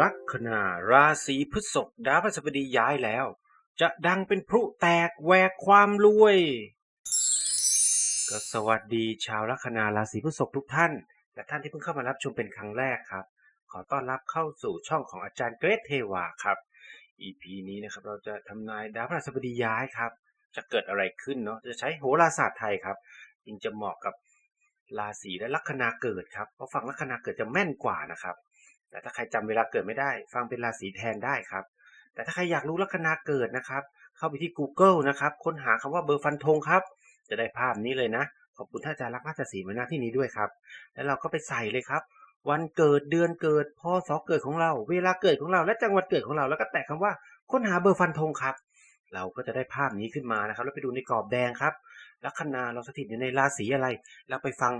ลัคนาราศีพฤษภดาวพฤหัสบดีย้ายแล้ว จะดังเป็นพลุแตกแหวกความรวย ก็สวัสดีชาวลัคนาราศีพฤษภทุกท่าน และท่านที่เพิ่งเข้ามารับชมเป็นครั้งแรกครับ ขอต้อนรับเข้าสู่ช่องของอาจารย์เกรทเทวาครับ EP นี้นะครับเราจะทำนายดาวพฤหัสบดีย้ายครับ จะเกิดอะไรขึ้นเนาะจะใช้โหราศาสตร์ไทยครับจึงจะเหมาะกับราศีและลัคนาเกิดครับเพราะฟังลัคนาเกิดจะแม่นกว่านะครับ แต่ถ้าใครจำเวลาเกิดไม่ได้ ฟังเป็นราศีแทนได้ครับ แต่ถ้าใครอยากรู้ลัคนาเกิดนะครับ เข้าไปที่ Google นะครับ ค้นหาคำว่าเบอร์ฟันธงครับ จะได้ภาพนี้เลยนะ ขอบคุณท่านอาจารย์รักษาศรีมาณที่นี้ด้วยครับ แล้วเราก็ไปใส่เลยครับ วันเกิดเดือนเกิดพศเกิดของเรา เวลาเกิดของเราและจังหวัดเกิดของเรา แล้วก็แตะคำว่าค้นหาเบอร์ฟันธงครับ เราก็จะได้ภาพนี้ขึ้นมานะครับ แล้วไปดูในกรอบแดงครับ ลัคนาเราสถิตอยู่ในราศีอะไรเราไปฟัง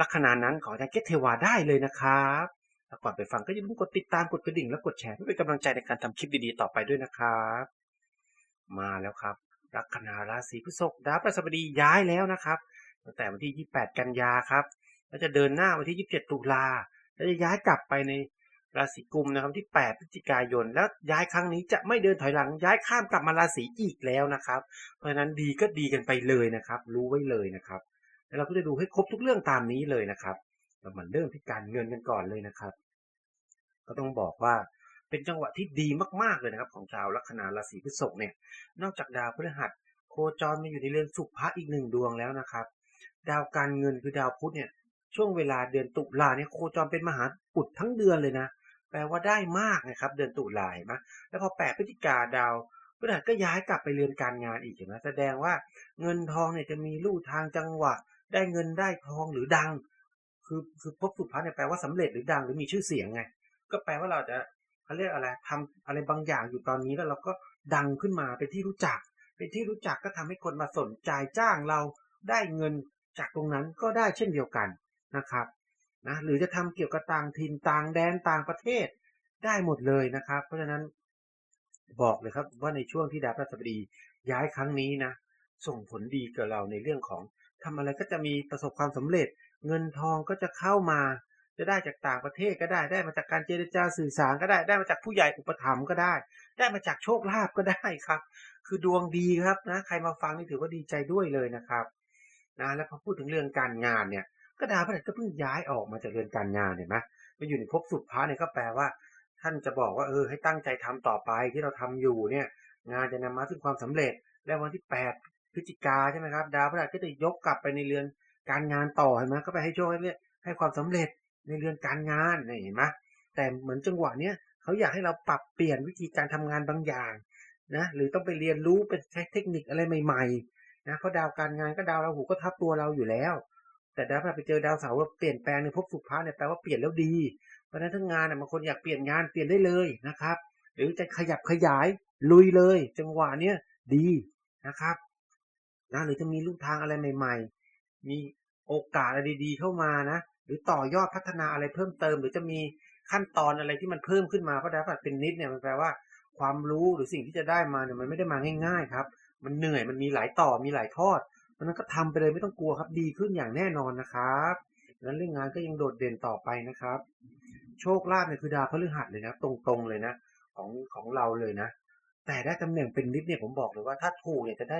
ลัคนานั้นของอาจารย์เกตเทวาได้เลยนะครับ แล้วก่อนไปฟังก็อย่าลืมกดติดตามกดกระดิ่งและกดแชร์เพื่อเป็นกำลังใจในการทำคลิปดีๆต่อไปด้วยนะครับ มาแล้วครับ ลัคนาราศีพฤษภดาวพฤหัสบดีย้ายแล้วนะครับตั้งแต่วันที่ 28 กันยาครับแล้วจะเดินหน้าวันที่ 27 ตุลาแล้วจะย้ายกลับไปในราศีกุมนะครับที่ 8 พฤศจิกายน แล้วย้ายครั้งนี้จะไม่เดินถอยหลัง ย้ายข้ามกลับมาราศีอีกแล้วนะครับ เพราะฉะนั้นดีก็ดีกันไปเลยนะครับ รู้ไว้เลยนะครับ แล้วเราก็จะดูให้ครบทุกเรื่องตามนี้เลยนะครับเรามาเริ่มที่การเงินกันก่อนเลยนะครับ ก็ต้องบอกว่าเป็นจังหวะที่ดีมากๆเลยนะครับของชาวลัคนาราศีพฤษภเนี่ยนอกจากดาวพฤหัส โคจรมาอยู่ในเรือนสุภะอีกหนึ่งดวงแล้วนะครับ ดาวการเงินคือดาวพุธเนี่ยช่วงเวลาเดือนตุลาเนี่ยโคจรเป็นมหาอุดทั้งเดือนเลยนะ แปลว่าได้มากนะครับ เดือนตุลาเห็นไหมแล้วพอแปดพฤศจิกาดาวพฤหัสก็ย้ายกลับไปเรือนการงานอีกเห็นไหมแสดงว่าเงินทองเนี่ยจะมีลู่ทางจังหวะ ได้เงินได้ทองหรือดัง คือคือพบสุภาเนี่ยแปลว่าสำเร็จหรือดังหรือมีชื่อเสียงไง ก็แปลว่าเราจะเขาเรียกอะไรทำอะไรบางอย่างอยู่ตอนนี้แล้วเราก็ดังขึ้นมาเป็นที่รู้จัก เป็นที่รู้จักก็ทำให้คนมาสนใจจ้างเราได้เงินจากตรงนั้นก็ได้เช่นเดียวกันนะครับนะหรือจะทำเกี่ยวกับต่างถิ่นต่างแดนต่างประเทศได้หมดเลยนะครับ เพราะฉะนั้นบอกเลยครับว่าในช่วงที่ดาวพฤหัสบดีย้ายครั้งนี้นะส่งผลดีกับเราในเรื่องของทำอะไรก็จะมีประสบความสำเร็จ เงินทองก็จะเข้ามา จะได้จากต่างประเทศก็ได้ ได้มาจากการเจรจาสื่อสารก็ได้ ได้มาจากผู้ใหญ่อุปถัมภ์ก็ได้ ได้มาจากโชคลาภก็ได้ครับ คือดวงดีครับนะ ใครมาฟังนี่ถือว่าดีใจด้วยเลยนะครับ นะ แล้วพอพูดถึงเรื่องการงานเนี่ย ก็ดาวพฤหัสก็เพิ่งย้ายออกมาจากเรือนการงานเห็นไหมมาอยู่ในภพสุดพระเนี่ยก็แปลว่า ท่านจะบอกว่าเออให้ตั้งใจทำต่อไปที่เราทำอยู่เนี่ย งานจะนำมาซึ่งความสำเร็จ และวันที่แปดพฤศจิกาใช่ไหมครับ ดาวพฤหัสก็จะยกกลับไปในเรือนการงานต่อเห็นไหมก็ไปให้โชคให้เนี่ยให้ความสำเร็จ ในเรื่อนการงานนี่เห็นไหมแต่เหมือนจังหวะเนี้ยเขาอยากให้เราปรับเปลี่ยนวิธีการทำงานบางอย่างนะหรือต้องไปเรียนรู้เป็นใช้เทคนิคอะไรใหม่ๆนะเพราะดาวการงานก็ดาวราหูก็ทับตัวเราอยู่แล้ว แต่ดาวไปเจอดาวเสาร์ว่าเปลี่ยนแปลงในภพสุภาเนี่ยแปลว่าเปลี่ยนแล้วดี เพราะฉะนั้นทั้งงานน่ะบางคนอยากเปลี่ยนงานเปลี่ยนได้เลยนะครับ หรือจะขยับขยายลุยเลย จังหวะเนี้ยดีนะครับนะหรือจะมีลูกทางอะไรใหม่ ๆ มีโอกาสอะไรดี ๆ เข้ามานะ รือต่อยอดพัฒนาอะไรเพิ่มเติม หรือจะมีขั้นตอนอะไรที่มันเพิ่มขึ้นมาเพราะดาวพฤหัสเป็นนิดเนี่ยมันแปลว่า ความรู้หรือสิ่งที่จะได้มาเนี่ยมันไม่ได้มาง่าย ๆ ครับ มันเหนื่อยมันมีหลายต่อมีหลายทอดเพราะนั้นก็ทำไปเลยไม่ต้องกลัวครับดีขึ้นอย่างแน่นอนนะครับงนั้นเรื่องงานก็ยังโดดเด่นต่อไปนะครับ โชคลาภเนี่ยคือดาวพฤหัสเลยนะตรงๆเลยนะของของเราเลยนะ แต่ได้ตำแหน่งเป็นนิดเนี่ยผมบอกเลยว่าถ้าถูกเนี่ยจะได้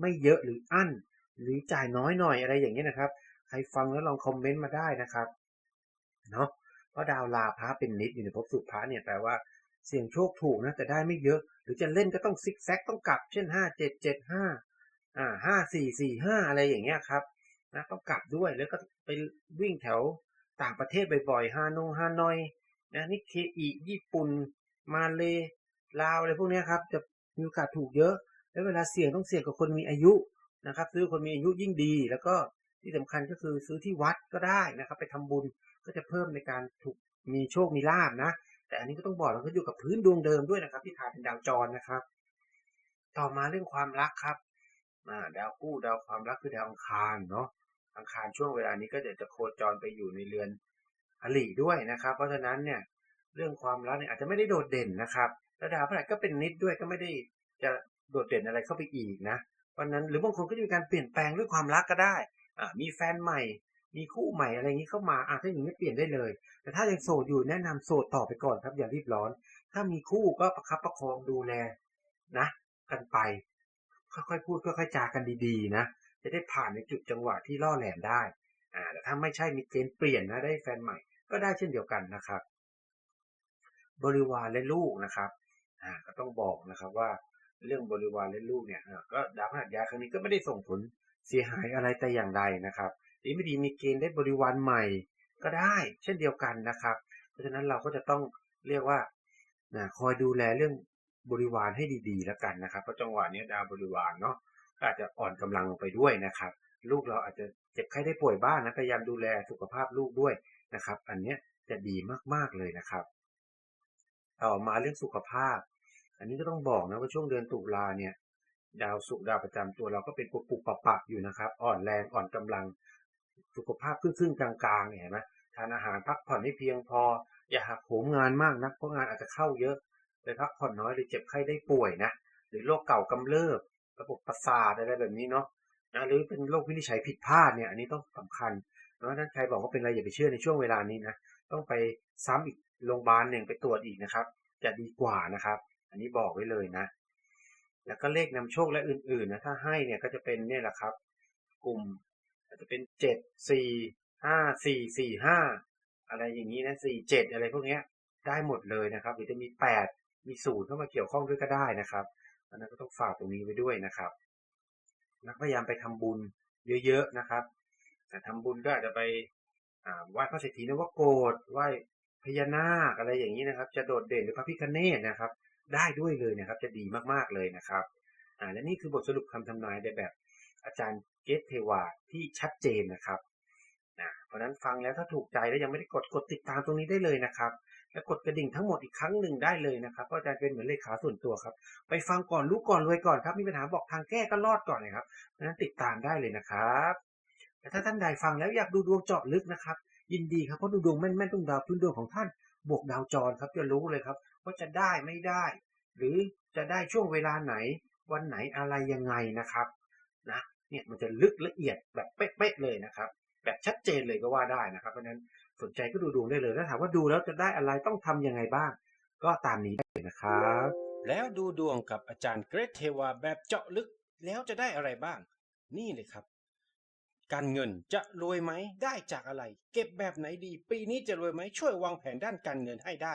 ไม่เยอะหรืออั้นหรือจ่ายน้อยหน่อยอะไรอย่างเงี้ยนะครับ ครฟังแล้วลองคอมเมนต์มาได้นะครับเนาะเพราะดาวลาพระเป็นนิดอยู่ในภพสุภะเนี่ยแปลว่าเสี่ยงโชคถูกนะแต่ได้ไม่เยอะ หรือจะเล่นก็ต้องซิกแซกต้องกลับ เช่นห้าเจ็ดเจ็ดห้าอ่าห้าสี่สี่ห้าอะไรอย่างเงี้ยครับนะต้องกลับด้วยแล้วก็ไปวิ่งแถวต่างประเทศบ่อยๆฮานงฮานอยนะนิเคอีญี่ปุ่น มาเลลาวอะไรพวกเนี้ยครับ จะมีโอกาสถูกเยอะ แล้วเวลาเสี่ยงต้องเสี่ยงกับคนมีอายุนะครับ ซื้อคนมีอายุยิ่งดี แล้วก็ ที่สำคัญก็คือซื้อที่วัดก็ได้นะครับ ไปทำบุญก็จะเพิ่มในการถูกมีโชคมีลาบนะ แต่อันนี้ก็ต้องบอกเราก็อยู่กับพื้นดวงเดิมด้วยนะครับ ที่ถ่ายเป็นดาวจรนะครับ ต่อมาเรื่องความรักครับาดาวคู่ดาวความรักคือดาวอังคารเนาะอังคารช่วงเวลานี้ก็จะจะโคจรไปอยู่ในเรือนอลีด้วยนะครับ เพราะฉะนั้นเนี่ยเรื่องความรักเนี่ยอาจจะไม่ได้โดดเด่นนะครับแล้วดาวพฤหัสก็เป็นนิดด้วยก็ไม่ได้จะโดดเด่นอะไรเข้าไปอีกนะเพราะนั้นหรือบางคนก็จะมีการเปลี่ยนแปลงเรื่องความรักก็ได้ มีแฟนใหม่ มีคู่ใหม่อะไรอย่างนี้เข้ามาอะถ้าอย่างนี้เปลี่ยนได้เลย แต่ถ้ายังโสดอยู่แนะนำโสดต่อไปก่อนครับอย่ารีบร้อน ถ้ามีคู่ก็ประคับประคองดูแลนะ กันไป ค่อยๆพูดค่อยๆจากันดีๆ นะ จะได้ผ่านในจุดจังหวะที่ล่อแหลมได้อ่าแต่ถ้าไม่ใช่มีเกณฑ์เปลี่ยนนะได้แฟนใหม่ก็ได้เช่นเดียวกันนะครับ บริวารและลูกนะครับอ่าก็ต้องบอกนะครับว่าเรื่องบริวารและลูกเนี่ยก็ดาวพฤหัสย้ายครั้งนี้ก็ไม่ได้ส่งผล เสียหายอะไรแต่อย่างใดนะครับดีไม่ดีมีเกณฑ์ได้บริวารใหม่ก็ได้เช่นเดียวกันนะครับ เพราะฉะนั้นเราก็จะต้องเรียกว่านะคอยดูแลเรื่องบริวารให้ดีๆแล้วกันนะครับเพราะจังหวะนี้ดาวบริวารเนาะก็อาจจะอ่อนกำลังลงไปด้วยนะครับ ลูกเราอาจจะเจ็บไข้ได้ป่วยบ้างนะพยายามดูแลสุขภาพลูกด้วยนะครับ อันเนี้ยจะดีมากๆเลยนะครับ ต่อมาเรื่องสุขภาพ อันนี้ก็ต้องบอกนะว่าช่วงเดือนตุลาเนี่ย ดาวสุขดาวประจำตัวเราก็เป็นปุกปุกปะปะอยู่นะครับ อ่อนแรงอ่อนกำลัง สุขภาพครึ่งๆกลางๆเนี่ยเห็นไหมทานอาหารพักผ่อนให้เพียงพอ อย่าหักโหมงานมากนักเพราะงานอาจจะเข้าเยอะเลยพักผ่อนน้อยหรือเจ็บไข้ได้ป่วยนะหรือโรคเก่ากำเริบระบบประสาทอะไรแบบนี้เนาะนะหรือเป็นโรควินิจฉัยผิดพลาดเนี่ยอันนี้ต้องสำคัญเพราะฉะนั้นใครบอกว่าเป็นอะไรอย่าไปเชื่อในช่วงเวลานี้นะต้องไปซ้ำอีกโรงพยาบาลหนึ่งไปตรวจอีกนะครับ จะดีกว่านะครับ อันนี้บอกไว้เลยนะ แล้วก็เลขนำโชคและอื่นๆนะถ้าให้เนี่ยก็จะเป็นเนี่ยแหละครับ กลุ่มอาจจะเป็นเจ็ดสี่ห้าสี่สี่ห้าอะไรอย่างนี้นะสี่เจ็ดอะไรพวกเนี้ยได้หมดเลยนะครับหรือจะมีแปดมีศูนย์เข้ามาเกี่ยวข้องด้วยก็ได้นะครับอันนั้นก็ต้องฝากตรงนี้ไว้ด้วยนะครับแล้วพยายามไปทำบุญเยอะๆนะครับแต่ทำบุญก็อาจจะไปอาไหว้พระเศรษฐีนวโกฏไหว้พญานาคอะไรอย่างนี้นะครับ จะโดดเด่นหรือพระพิฆเนศนะครับ ได้ด้วยเลยนะครับ จะดีมากๆเลยนะครับอ่าและนี่คือบทสรุปคำทำนายในแบบอาจารย์เกตเทวาที่ชัดเจนนะครับนะเพราะฉะนั้นฟังแล้วถ้าถูกใจแล้วยังไม่ได้กดกดติดตามตรงนี้ได้เลยนะครับ และกดกระดิ่งทั้งหมดอีกครั้งหนึ่งได้เลยนะครับเพราะอาจารย์เป็นเหมือนเลขาส่วนตัวครับ ไปฟังก่อนรู้ก่อนรวยก่อนครับมีปัญหาบอกทางแก้ก็รอดก่อนเลยครับเพราะนั้นติดตามได้เลยนะครับแต่ถ้าท่านใดฟังแล้วอยากดูดวงเจาะลึกนะครับ ยินดีครับเพราะดูดวงแม่นๆต้องดาวพื้นดวงของท่านบวกดาวจรครับจะรู้เลยครับ ว่าจะได้ไม่ได้ หรือจะได้ช่วงเวลาไหน วันไหนอะไรยังไงนะครับนะเนี่ยมันจะลึกละเอียดแบบเป๊ะๆเลยนะครับ แบบชัดเจนเลยก็ว่าได้นะครับเพราะนั้นสนใจก็ดูดวงได้เลยแล้วถามว่าดูแล้วจะได้อะไรต้องทำยังไงบ้าง ก็ตามนี้ได้เลยนะครับ แล้วดูดวงกับอาจารย์เกรทเทวาแบบเจาะลึกแล้วจะได้อะไรบ้าง นี่เลยครับ การเงินจะรวยไหมได้จากอะไร เก็บแบบไหนดี ปีนี้จะรวยไหมช่วยวางแผนด้านการเงินให้ได้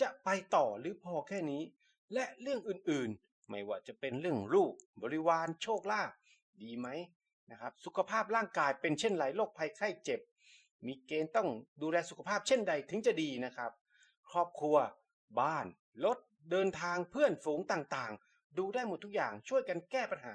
จะไปต่อหรือพอแค่นี้ และเรื่องอื่นๆ ไม่ว่าจะเป็นเรื่องลูกบริวารโชคลาภดีไหมนะครับ สุขภาพร่างกายเป็นเช่นไรโรคภัยไข้เจ็บ มีเกณฑ์ต้องดูแลสุขภาพเช่นใดถึงจะดีนะครับ ครอบครัว บ้านรถเดินทางเพื่อนฝูงต่างๆ ดูได้หมดทุกอย่างช่วยกันแก้ปัญหา